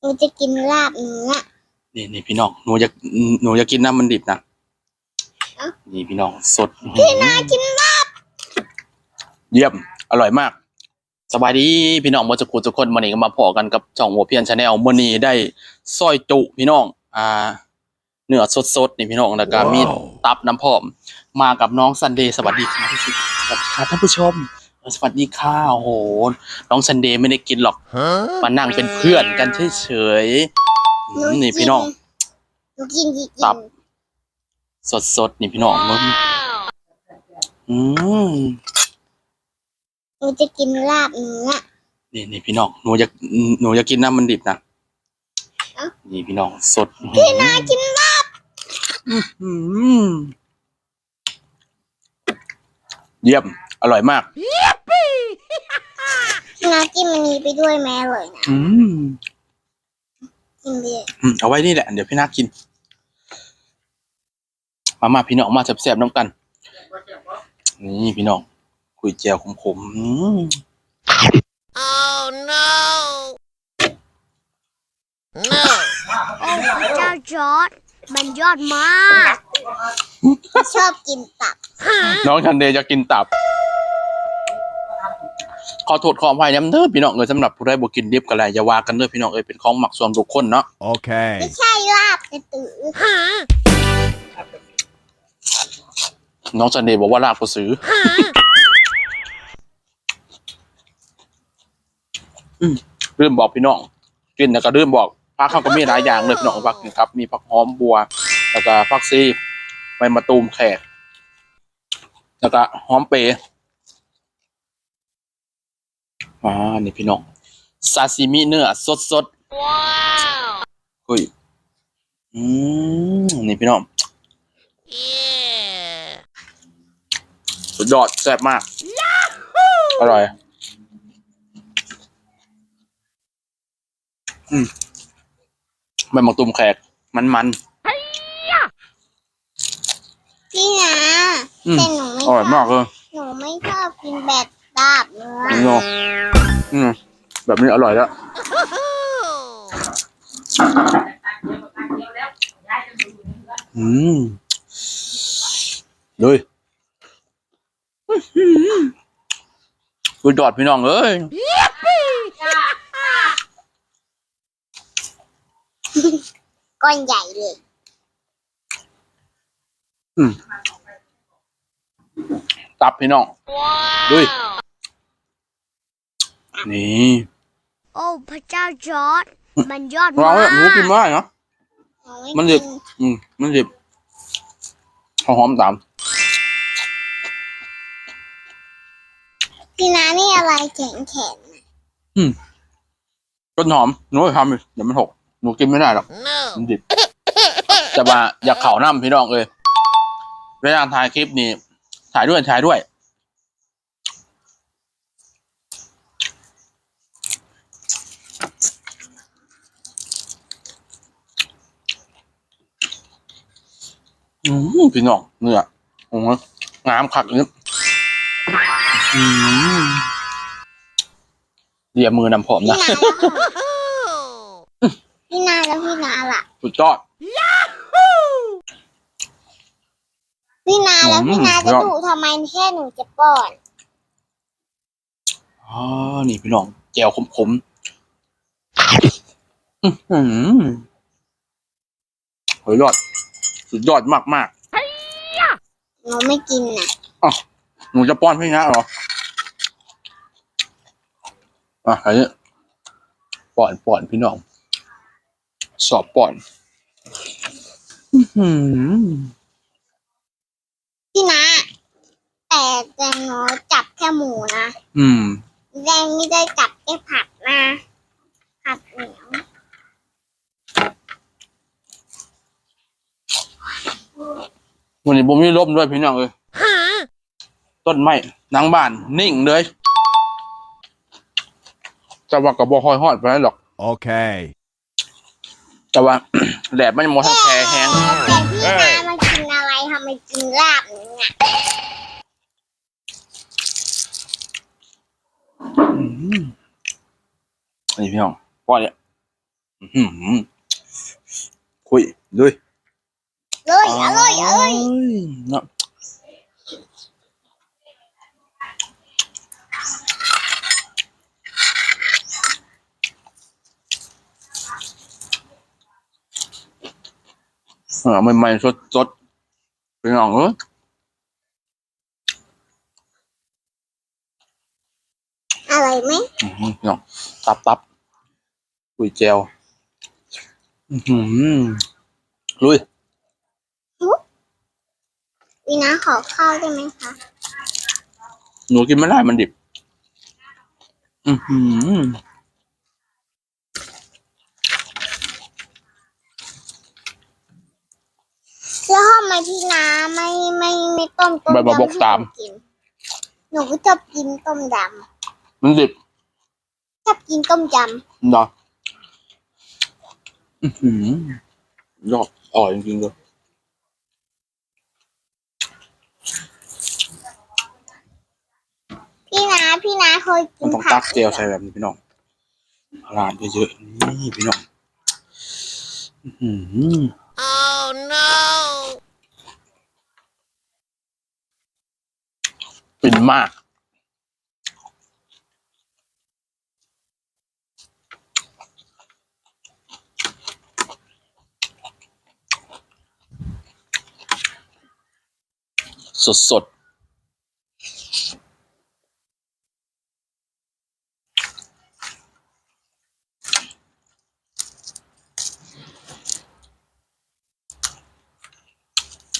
หนูจะกินลาบเนื้อ นี่นี่พี่น้องหนูอยากหนูอยากกินน้ำมันดิบนะเอ้า นี่พี่น้องสดพี่นากินลาบเยี่ยม อร่อยมาก สบายดีพี่น้องเมื่อจะกูทุกคนวันนี้ก็มาพอกันกับช่องหัวเพียนชาแนลมื่อนี้ได้ซอยจุพี่น้อง อ่า เนื้อสดๆนี่พี่น้องแล้วก็มีตับน้ำพร้อม มากับน้องซันเดย์สวัสดีครับสวัสดีครับท่านผู้ชม สวัสดีค่ะโอ้โห น้องซันเดย์ไม่ได้กินหรอก มานั่งเป็นเพื่อนกันเฉยๆอืมนี่พี่น้อง หนูกินดีกินตับ สดๆ นี่พี่น้องมึงอืมหนูจะกินลาบเนื้อ นี่นี่พี่น้องหนูอยากหนูอยากกินน้ำมันดิบนะเอ้า นี่พี่น้องสดพี่นากินลาบอืมเยี่ยม อร่อยมากพี่ นากินมันนี้ไปด้วยแม่อร่อยนะอืมกินเลยอืมเอาไว้นี่แหละ เดี๋ยวพี่นากิน มามาพี่น้องมาแซ่บๆน้ำกัน นี่พี่น้องคุยเจียวขมๆอืม Oh no! No! โอ้พระเจ้าจอร์ดมันยอดมาก ชอบกินตับ น้องชันเดย์จะกินตับ ขอโทษขออภัยน้ำเด้อพี่น้องเอ้ยสำหรับผู้ใดบ่กินดิบกันแหละอย่าว่ากันเด้อพี่น้องเอ้ยเป็นของหมักส่วนบุคคลเนาะ Okay. ไม่ใช่ลาบกระตือ Huh? น้องชันเดย์บอกว่าลาบกระสืออืมลืมบอกพี่น้องกินแล้วก็ลืมบอกผักเขาก็มีหลายอย่างเลยพี่น้องผักนี่ครับ มีผักหอมบัว แล้วก็ผักซีใบมะตูมแขกแล้วก็หอมเปรย์ อ่านี่พี่น้องซาซิมิเนื้อสดสด Wow! ๆเฮ้ยอืมนี่พี่น้อง Yeah! สุดยอดแซ่บมาก อร่อย อืมใบมะตูมแขก มันมันพี่นาๆอืมแต่หนูไม่อชอร่อยมากบเลยหนูไม่ชอบกินแบบ ลาบเนื้อนี่เนาะอืมแบบนี้อร่อยแล้ว อืมเลยสุดยอดพี่น้องเอ้ยก้อนใหญ่เลยตับพี่น้อง Ui. Wow! นี่ โอ้พระเจ้าจอร์ดมันยอดเรามากเนี่ยหมูกินไม่ได้เนาะหนูไมันดิบอืมมันดิบข้าวหอมตามพี่นานี่อะไรแข็งแข็งต้นหอมหนูไปทำดิเดี๋ยวมันหกหนูกินไม่ได้หรอก No! มันดิบจะมาอยากเข่าน้ำพี่น้องเลยเวลาถ่ายคลิปนี่ถ่ายด้วยถ่ายด้วย อืมพี่น้องเนื้อโอ้โหงามคักเลยอืมเดียวมือนำผมพี่นะนาแล้ว Oh! พี่นาแล้วพี่นาล่ะสุดยอด พี่นาแล้วอืมพี่นาจะยอดดุทำไมแค่หนูจะป้อนอ๋อนี่พี่น้องแจวขมๆอื้อหือเฮ้ยยอด สุดยอดมากมากหนูไม่กินนะๆอ๋อหนูจะป้อนพี่นะเหรอ อะอันนี้ป้อนป้อนพี่น้อง สอบป้อนอื้อหือพี่นาแต่แต่หนูจับแค่หมูนะ อืมแดงไม่ได้จับแค่ผักนะผักเหนีย ววันนี้ผมมีร่มด้วยพี่น้องเอ้ย Huh? ต้นไม้หนังบ้าน นิ่งเลยจะว่ากับบอคอยฮอดไปแล้วหรอก Okay. แต่ว่าแดดมันยังมอทั้งแพรแห้งแต่พี่นามากินอะไรทำไมกินลาบเนื้อนี่พี่น้องป้อนเนี่ยอื้อหือคุยด้วย เลยอร่อยอร่อยเนาะเออใหม่ๆสดๆเป็นองเอออร่อยไหมอื้อหือพี่น้องตับตับคุยเจลอือหือลุย วีนาขอข้าวได้ไหมคะ หนูกินไม่ได้มันดิบ อือหือแล้วทำไมพี่นาไม่ไม่ไม่ต้มต้มใบบัวบกยำตาม ให้หนูกินหนูก็ชอบกินต้มยมันดิบำชอบกินต้มยเนาะอือหือยอดอร่อยจริงๆเลย พี่นาพี่นาเคยกิมันนต้องผัตักกเจลใส่แบบนี้พี่น้องราดเยอะๆนี่พี่น้องอื้อหือ Oh no! ฟินมาก สดส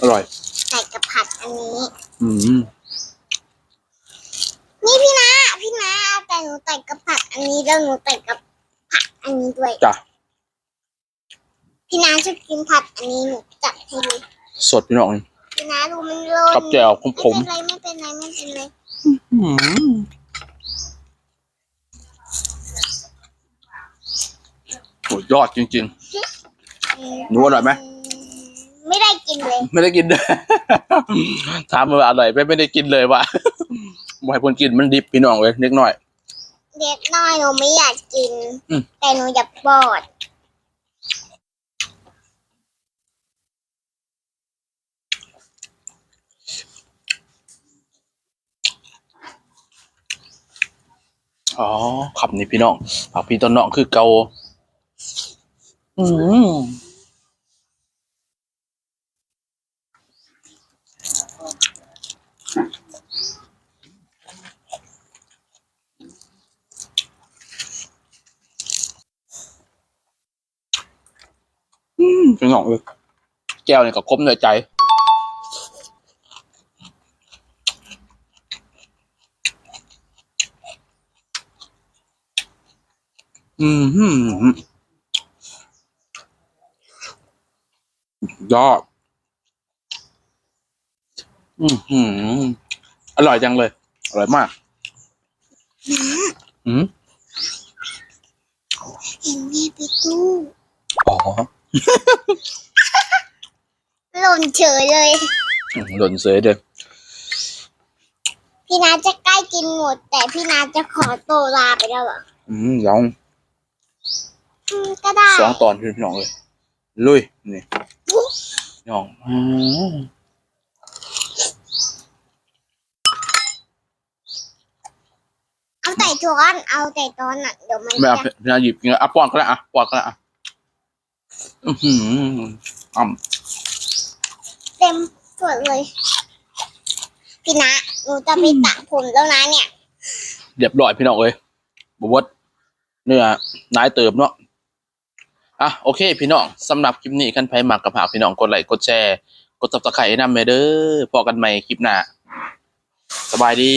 อร่อย ใส่กับผัดอันนี้ อืมนี่พี่นาพี่นาแต่หนูใส่กับผัดอันนี้แล้วหนูใส่กับผัดอันนี้ด้วย จ้ะพี่นาชอบกินผัดอันนี้หนูจัดให้ดูสดพี่น้องพี่นาดูมันโลนกับแจ่วขมไม่เป็นไรไม่เป็นไรไม่เป็นไรๆอืมโหยอดจริงอืมหนูอร่อยไหม ไม่ได้กินเลยๆไม่ได้กินเลยถามว่าอร่อยไหมไม่ได้กินเลยว่ะบ่ให้คนกินมันดิบพี่น้องเลยเล็กน้อย เด็กน้อยหนูไม่อยากกิน อืม แต่หนูอยากบอด อ๋อขับนี่พี่น้องผักพี่ต้นน้องคือเกา อืม พี่น้องเลยแก้วเนี่ยก็คมในใจอืมหืมยอดอืมหืมอร่อยจังเลย อร่อยมาก อืมเห็นแม่ไปตู้ อ๋อ หล่นเฉยเลย หล่นเสยเด้อพี่นาจะใกล้กินหมด แต่พี่นาจะขอโตวลาไปแล้วเหรออืมยองอืมก็ได้สองตอนพี่น้องเลย ลุย นี่ยองอืมเอาแต่ช้อนเอาแต่ช้อนอะเดี๋ยวมันไม่เอาจะ พี่นาหยิบกินอะป้อนก็ได้อะป้อนก็ได้อะ อือหืออ่ำเต็มส่วนเลย พี่นาหนูจะไปตัดผมแล้วนะเนี่ย เรียบร้อยพี่น้องเอ้ยบวชเนื้อนายเติมเนาะอะโอเค พี่น้องสำหรับคลิปนี้กันไผมักกับหากพี่น้องกดไลค์กดแชร์ กดซับสไครต์นำไปเด้อพอกันใหม่คลิปหน้าสบายดี